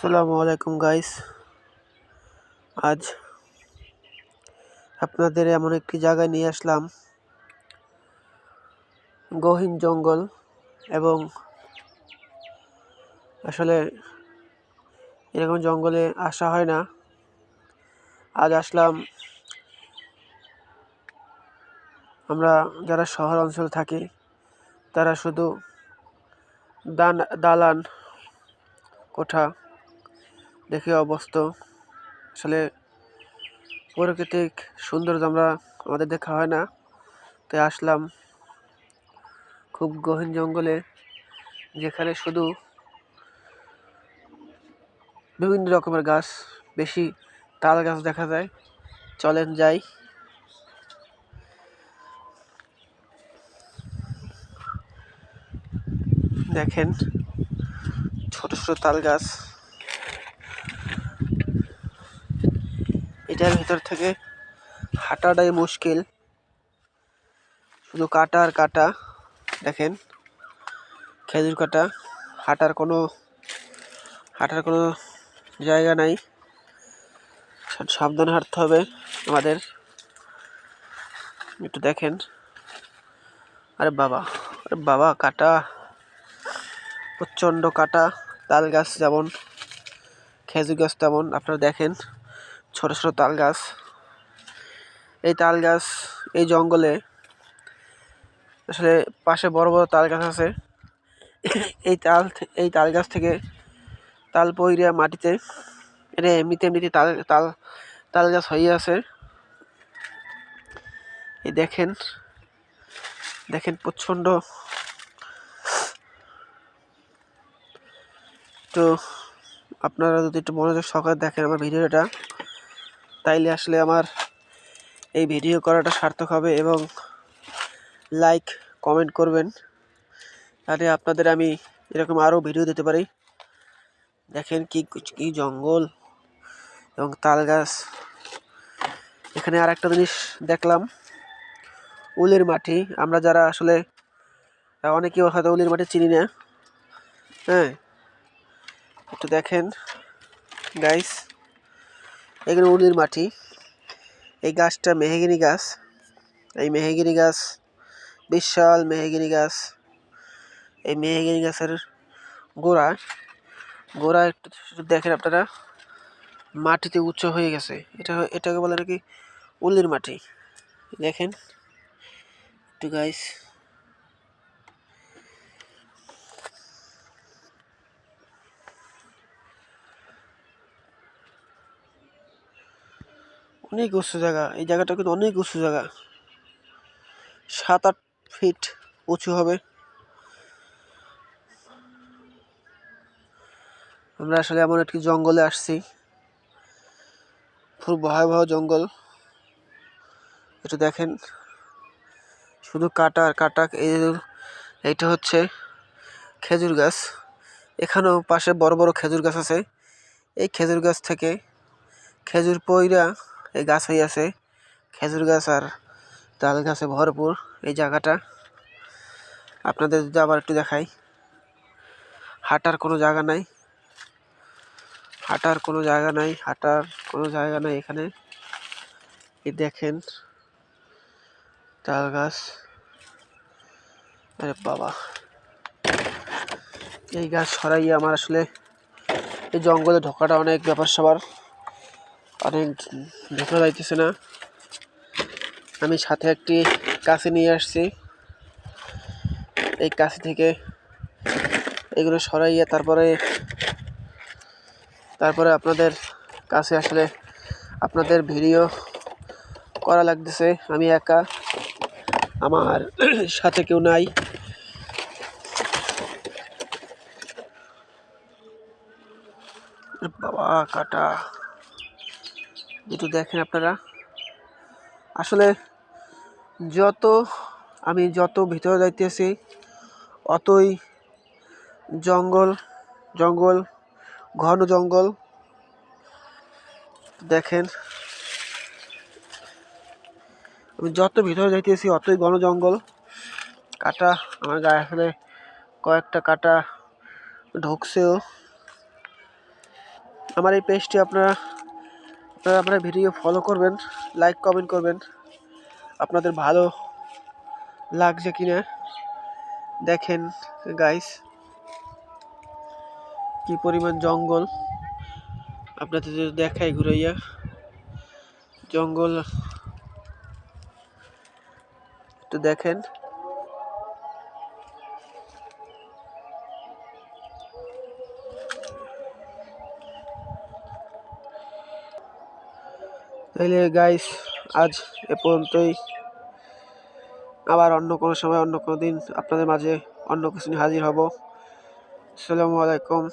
আসসালামু আলাইকুম গাইস আজ আপনাদের এমন একটি জায়গায় নিয়ে আসলাম। গহীন জঙ্গল এবং আসলে এরকম জঙ্গলে আসা হয় না। আজ আসলাম আমরা যারা শহর অঞ্চলে থাকি, তারা শুধু দান, দালান কোঠা দেখে অবস্থ। আসলে প্রাকৃতিক সৌন্দর্য আমরা আমাদের দেখা হয় না। তাই আসলাম খুব গহীন জঙ্গলে, যেখানে শুধু বিভিন্ন রকমের গাছ, বেশি তাল গাছ দেখা যায়। চলেন যাই। দেখেন, ছোট ছোট তাল গাছ। এটার ভিতর থেকে হাঁটাটাই মুশকিল। শুধু কাটা আর কাটা, দেখেন। খেজুর কাটা, হাঁটার কোনো হাঁটার কোনো জায়গা নাই। সাবধানে হাঁটতে হবে আমাদের। একটু দেখেন। আরে বাবা আরে বাবা, কাটা। প্রচণ্ড কাটা, তাল গাছ যেমন, খেজুর গাছ তেমন, আপনারা দেখেন। ছোট ছোট তাল গাছ। এই তাল গাছ এই জঙ্গলে আসলে পাশে বড় বড় তাল গাছ আছে। এই তাল এই তাল গাছ থেকে তাল পইরা মাটিতে এটা এমনিতে এমনিতে তাল তাল তাল গাছ হয়ে আছে। এই দেখেন দেখেন প্রচণ্ড। তো আপনারা যদি একটু মনোযোগ সহকারে দেখেন আমার ভিডিওটা। তাইলে আসলে আমার এই ভিডিও করাটা সার্থক হবে এবং লাইক কমেন্ট করবেন। তাহলে আপনাদের আমি এরকম আরও ভিডিও দিতে পারি। দেখেন কি কি জঙ্গল এবং তাল গাছ। এখানে আর একটা জিনিস দেখলাম, উলের মাটি। আমরা যারা আসলে অনেকেও হয়তো উলের মাটি চিনি না। হ্যাঁ একটু দেখেন গাইস এগুলো উলির মাটি। এই গাছটা মেহগিনি গাছ। এই মেহগিনি গাছ বিশাল মেহগিনি গাছ। এই মেহগিনি গাছের গোড়া। গোড়া একটু একটু দেখেন আপনারা। মাটিতে উচ্চ হয়ে গেছে। এটা এটাকে বলে নাকি উলির মাটি। দেখেন। একটু গাইস অনেক উঁচু জায়গা। এই জায়গাটা কিন্তু অনেক উঁচু জায়গা। সাত আট ফিট উঁচু হবে। আমরা আসলে এমন একটি জঙ্গলে আসছি। খুব ভয়াবহ জঙ্গল। একটু দেখেন। শুধু কাটা আর কাটা, এই এইটা হচ্ছে খেজুর গাছ। এখানেও পাশে বড় বড় খেজুর গাছ আছে। এই খেজুর গাছ থেকে খেজুর পইরা এই গাছ হয়ে আছে, খেজুর গাছ আর তাল গাছে ভরপুর এই জায়গাটা। আপনাদের যদি আবার একটু দেখাই, হাঁটার কোনো জায়গা নাই, হাঁটার কোনো জায়গা নাই, হাঁটার কোনো জায়গা নাই এখানে। এই দেখেন তাল গাছ। আরে বাবা, এই গাছ সরাইয়ে আমার আসলে এই জঙ্গলে ঢোকাটা অনেক ব্যাপার সবার। অনেক ঢোকা যাইতেছে না। আমি সাথে একটি কাছে নিয়ে আসছি। এই কাছে থেকে এগুলো সরাইয়া তারপরে তারপরে আপনাদের কাছে আসলে আপনাদের ভিডিও করা লাগতেছে। আমি একা, আমার সাথে কেউ নাই। বাবা, কাটা। একটু দেখেন আপনারা। আসলে যত আমি যত ভিতরে যাইতেছি, অতই জঙ্গল জঙ্গল, ঘন জঙ্গল দেখেন। আমি যত ভিতরে যাইতেছি, অতই ঘন জঙ্গল। কাটা আমার গায়ে আসলে কয়েকটা কাটা ঢুকছেও। আমার এই পেজটি আপনারা আপনারা আপনার ভিডিও ফলো করবেন লাইক কমেন্ট করবেন। আপনাদের ভালো লাগছে কিনা? দেখেন গাইস কি পরিমাণ জঙ্গল। আপনাদের যদি দেখাই ঘুরাইয়া, জঙ্গল। একটু দেখেন। তাইলে গাইস আজ এ পর্যন্তই। আবার অন্য কোনো সময়, অন্য কোনো দিন আপনাদের মাঝে অন্য কিছু নিয়ে হাজির হব। আসসালামু আলাইকুম।